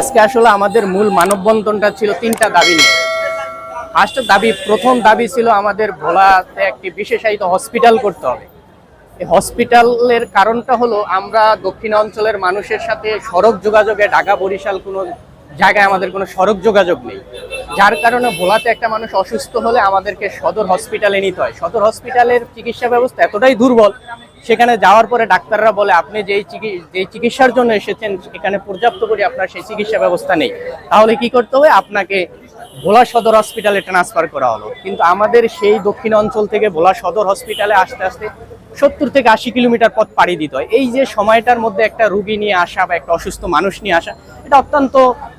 আজকে আসলে আমাদের মূল মানববন্ধনটা ছিল তিনটা দাবি নিয়ে। ফার্স্ট দাবি, প্রথম দাবি ছিল আমাদের ভোলাতে একটি বিশেষায়িত হসপিটাল করতে হবে। এই হসপিটালের কারণটা হলো আমরা দক্ষিণ অঞ্চলের মানুষের সাথে সড়ক যোগাযোগে ঢাকা বরিশাল কোনো জায়গায় আমাদের কোনো সড়ক যোগাযোগ নেই। যার কারণে ভোলাতে একটা মানুষ অসুস্থ হলে আমাদেরকে সদর হসপিটালে নিতে হয়। সদর হসপিটালের চিকিৎসা ব্যবস্থা এতটাই দুর্বল সেখানে যাওয়ার পরে ডাক্তাররা বলে, আপনি যেই যেই চিকিৎসার জন্য এসেছেন এখানে পর্যাপ্ত করে আপনার সেই চিকিৎসা ব্যবস্থা নেই। তাহলে কি করতে হবে? আপনাকে ভোলা সদর হসপিটালে ট্রান্সফার করা হলো। কিন্তু আমাদের সেই দক্ষিণ অঞ্চল থেকে ভোলা সদর হসপিটালে আসতে আসতে সত্তর থেকে আশি কিলোমিটার পথ পাড়ি দিতে হয়। এই যে সময়টার মধ্যে একটা রুগী নিয়ে আসা বা একটা অসুস্থ মানুষ নিয়ে আসা, এটা অত্যন্ত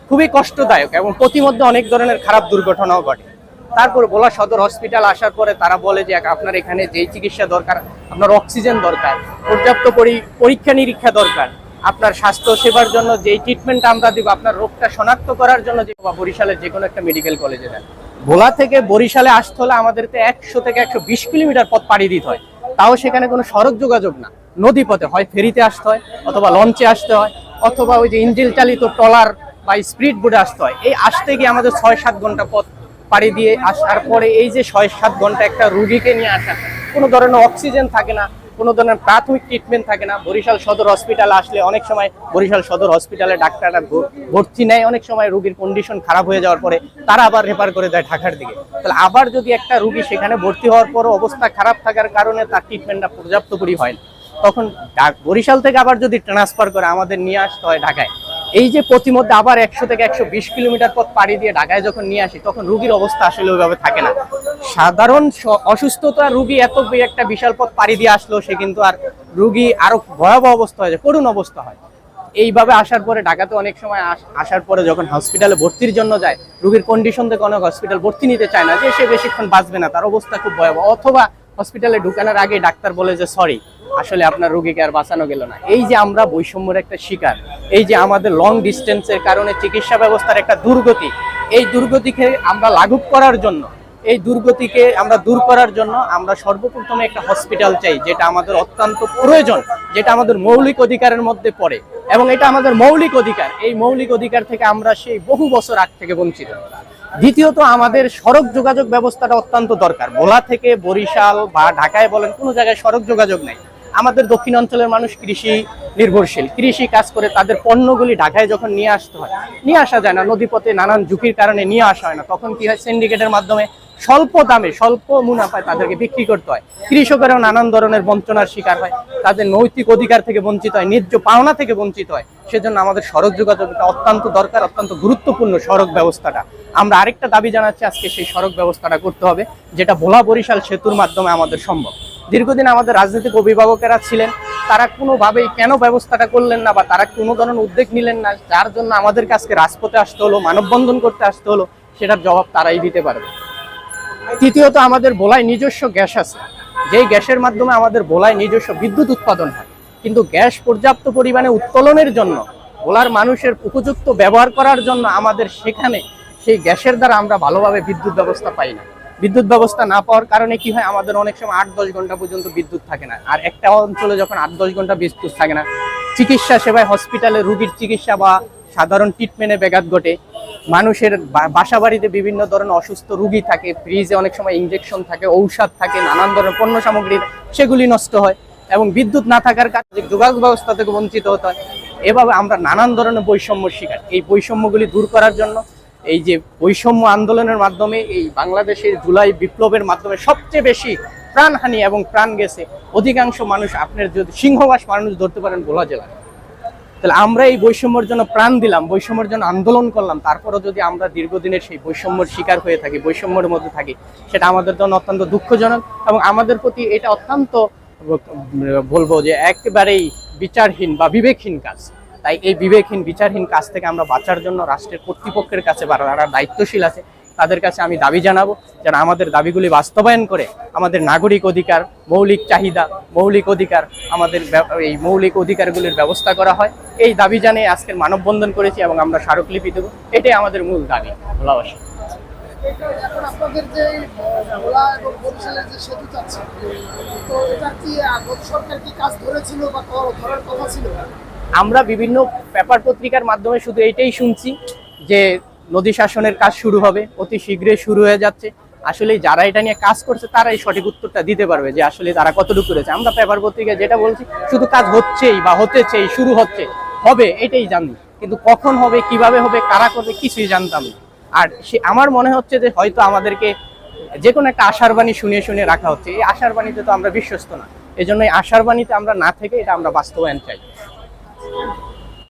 খুবই কষ্টদায়ক এবং প্রতিমধ্যে অনেক ধরনের খারাপ দুর্ঘটনাও ঘটে। তারপর ভোলা সদর হসপিটাল আসার পরে তারা বলে যে, আপনার এখানে যেই চিকিৎসা দরকার, আপনার অক্সিজেন দরকার, পর্যাপ্ত পরি- পরীক্ষা নিরীক্ষা দরকার, আপনার স্বাস্থ্য সেবার জন্য যেই ট্রিটমেন্ট আমরা দিব, আপনার রোগটা শনাক্ত করার জন্য যে বরিশালের যে কোনো একটা মেডিকেল কলেজে দেন। ভোলা থেকে বরিশালে আসতে হলে আমাদেরকে একশো থেকে একশো বিশ কিলোমিটার পথ পাড়ি দিতে হয়। তাও সেখানে কোনো সড়ক যোগাযোগ না। নদী পথে হয়, ফেরিতে আসতে হয়, অথবা লঞ্চে আসতে হয়, অথবা ওই যে ইঞ্জিল চালিত ট্রলার বা স্পিড বোর্ডে আসতে হয়। এই আসতে গিয়ে আমাদের ছয় সাত ঘণ্টা পথ পাড়ি দিয়ে আসার পরে এই যে ছয় সাত ঘণ্টা একটা রুগীকে নিয়ে আসা, কোনো ধরনের অক্সিজেন থাকে না, কোনো ধরনের প্রাথমিক ট্রিটমেন্ট থাকে না, বরিশাল সদর হসপিটাল আসলে অনেক সময় বরিশাল সদর হসপিটালে ডাক্তাররা ভর্তি নেয়, অনেক সময় রুগীর কন্ডিশন খারাপ হয়ে যাওয়ার পরে তারা আবার রেফার করে দেয় ঢাকার দিকে। তাহলে আবার যদি একটা রুগী সেখানে ভর্তি হওয়ার পরও অবস্থা খারাপ থাকার কারণে তার ট্রিটমেন্টটা পর্যাপ্ত পরি হয় না, তখন বরিশাল থেকে আবার যদি ট্রান্সফার করে আমাদের নিয়ে আসতে হয় ঢাকায় এই যে প্রতিমধ্যে আবার একশো থেকে একশো বিশ কিলোমিটার পথ পাড়ি দিয়ে ঢাকায় যখন নিয়ে আসি, তখন রুগীর অবস্থা আসলে ওইভাবে থাকে না। সাধারণ অসুস্থতা রুগী এত একটা বিশাল পথ পাড়ি দিয়ে আসলো, সে কিন্তু আর রুগী আরও ভয়াবহ অবস্থা হয়ে যায়, করুণ অবস্থা হয়। এইভাবে আসার পরে ঢাকাতে অনেক সময় আসার পরে যখন হসপিটালে ভর্তির জন্য যায়, রুগীর কন্ডিশন থেকে অনেক হসপিটাল ভর্তি নিতে চায় না, যে সে বেশিক্ষণ বাঁচবে না, তার অবস্থা খুব ভয়াবহ। অথবা হসপিটালে ঢুকানোর আগে ডাক্তার বলে যে সরি আসলে আপনার রুগীকে আর বাঁচানো গেল না। এই যে আমরা বৈষম্যের একটা শিকার এই যে আমাদের লং ডিস্টেন্সের কারণে চিকিৎসা ব্যবস্থার একটা দুর্গতি, এই দুর্গতিকে আমরা লাঘব করার জন্য, এই দুর্গতিকে আমরা দূর করার জন্য আমরা সর্বপ্রথমে একটা হসপিটাল চাই, যেটা আমাদের অত্যন্ত প্রয়োজন, যেটা আমাদের মৌলিক অধিকারের মধ্যে পড়ে, এবং এটা আমাদের মৌলিক অধিকার। এই মৌলিক অধিকার থেকে আমরা সেই বহু বছর আগ থেকে বঞ্চিত। দ্বিতীয়ত, আমাদের সড়ক যোগাযোগ ব্যবস্থাটা অত্যন্ত দরকার। ভোলা থেকে বরিশাল বা ঢাকায় বলেন, কোনো জায়গায় সড়ক যোগাযোগ নেই। আমাদের দক্ষিণ অঞ্চলের মানুষ কৃষি নির্ভরশীল। কৃষি কাজ করে তাদের পণ্যগুলি ঢাকায় যখন নিয়ে আসতে হয়, নিয়ে আসা যায় না। নদীপথে নানান ঝুঁকির কারণে নিয়ে আসা হয় না। তখন কি হয় সিন্ডিকেটের মাধ্যমে স্বল্প দামে, স্বল্প মুনাফায় তাদেরকে বিক্রি করতে হয়। কৃষকেরাও নানান ধরনের বঞ্চনার শিকার হয়। তাদের নৈতিক অধিকার থেকে বঞ্চিত হয়, ন্যায্য পাওনা থেকে বঞ্চিত হয়। সেজন্য আমাদের সড়ক যোগাযোগটা অত্যন্ত দরকার, অত্যন্ত গুরুত্বপূর্ণ সড়ক ব্যবস্থাটা। আমরা আরেকটা দাবি জানাচ্ছি, আজকে সেই সড়ক ব্যবস্থাটা করতে হবে, যেটা ভোলা বরিশাল সেতুর মাধ্যমে আমাদের সম্ভব। দীর্ঘদিন আমাদের রাজনৈতিক অভিভাবকেরা ছিলেন, তারা কোনোভাবেই কেন ব্যবস্থাটা করলেন না বা তারা কোনো ধরনের উদ্যোগ নিলেন না, যার জন্য আমাদের কাছকে রাজপথে আসতে হলো, মানববন্ধন করতে আসতে হলো, সেটার জবাব তারাই দিতে পারবে। তৃতীয়ত আমাদের বোলায় নিজস্ব গ্যাস আছে। যেই গ্যাসের মাধ্যমে আমাদের বোলায় নিজস্ব বিদ্যুৎ উৎপাদন হয়, কিন্তু গ্যাস পর্যাপ্ত পরিমাণে উত্তোলনের জন্য, বোলার মানুষের উপযুক্ত ব্যবহার করার জন্য আমাদের সেখানে সেই গ্যাসের দ্বারা আমরা ভালোভাবে বিদ্যুৎ ব্যবস্থা পাই না। বিদ্যুৎ ব্যবস্থা না পাওয়ার কারণে কি হয়? আমাদের অনেক সময় আট দশ ঘণ্টা পর্যন্ত বিদ্যুৎ থাকে না। আর একটা অঞ্চলে যখন আট দশ ঘণ্টা বিদ্যুৎ থাকে না, চিকিৎসা সেবায় হসপিটালে রুগীর চিকিৎসা বা সাধারণ ট্রিটমেন্টে ব্যাঘাত ঘটে। মানুষের বাসা বাড়িতে বিভিন্ন ধরনের অসুস্থ রুগী থাকে ফ্রিজে অনেক সময় ইঞ্জেকশন থাকে, ঔষধ থাকে, নানান ধরনের পণ্য সামগ্রী সেগুলি নষ্ট হয় এবং বিদ্যুৎ না থাকার কারণে যোগাযোগ ব্যবস্থা থেকে বঞ্চিত হতে হয়। এভাবে আমরা নানান ধরনের বৈষম্য শিকার। এই বৈষম্যগুলি দূর করার জন্য এই যে বৈষম্য আন্দোলনের মাধ্যমে এই বাংলাদেশের জুলাই বিপ্লবের মাধ্যমে সবচেয়ে বেশি প্রাণহানি এবং প্রাণ গেছে, অধিকাংশ মানুষ আপনার যদি সিংহবাস মানুষ ধরতে পারেন ভোলা জেলায়। তাহলে আমরা এই বৈষম্যের জন্য প্রাণ দিলাম, বৈষম্যের জন্য আন্দোলন করলাম, তারপরও যদি আমরা দীর্ঘদিনের সেই বৈষম্যর শিকার হয়ে থাকি, বৈষম্যের মধ্যে থাকি, সেটা আমাদের জন্য অত্যন্ত দুঃখজনক এবং আমাদের প্রতি এটা অত্যন্ত বলব যে একেবারেই বিচারহীন বা বিবেকহীন কাজ। তাই এই বিবেকহীন, বিচারহীন কাজ থেকে আমরা বাঁচার জন্য রাষ্ট্রের কর্তৃপক্ষের কাছে বা যারা দায়িত্বশীল আছে, তাদের কাছে আমি দাবি জানাব যারা আমাদের দাবিগুলি বাস্তবায়ন করে আমাদের নাগরিক অধিকার, মৌলিক চাহিদা, মৌলিক অধিকার, আমাদের এই মৌলিক অধিকারগুলির ব্যবস্থা করা হয়। এই দাবি জানিয়ে আজকের মানববন্ধন করেছি এবং আমরা স্মারকলিপি দেবো। এটাই আমাদের মূল দাবি। ভালোবাসা তো এটা কি সরকার কি কাজ ধরেছিল বা কথা ছিল? আমরা বিভিন্ন পেপার পত্রিকার মাধ্যমে শুধু এইটাই শুনছি যে নদী শাসনের কাজ শুরু হবে, অতি শীঘ্রই শুরু হয়ে যাচ্ছে। আসলে যারা এটা নিয়ে কাজ করছে, তারাই সঠিক উত্তরটা দিতে পারবে যে আসলে তারা কতটুকু করেছে। আমরা পেপার পত্রিকায় যেটা বলছি, শুধু কাজ হচ্ছেই বা হতেছেই শুরু হচ্ছে, হবে, এটাই জানি। কিন্তু কখন হবে, কীভাবে হবে, কারা করবে, কিছুই জানতাম না। আর সে, আমার মনে হচ্ছে যে হয়তো আমাদেরকে যে কোনো একটা আশার বাণী শুনিয়ে শুনিয়ে রাখা হচ্ছে। এই আশার বাণীতে তো আমরা বিশ্বস্ত না। এই জন্য এই আশার বাণীতে আমরা না থেকে এটা আমরা বাস্তবায়ন চাই। Thank you.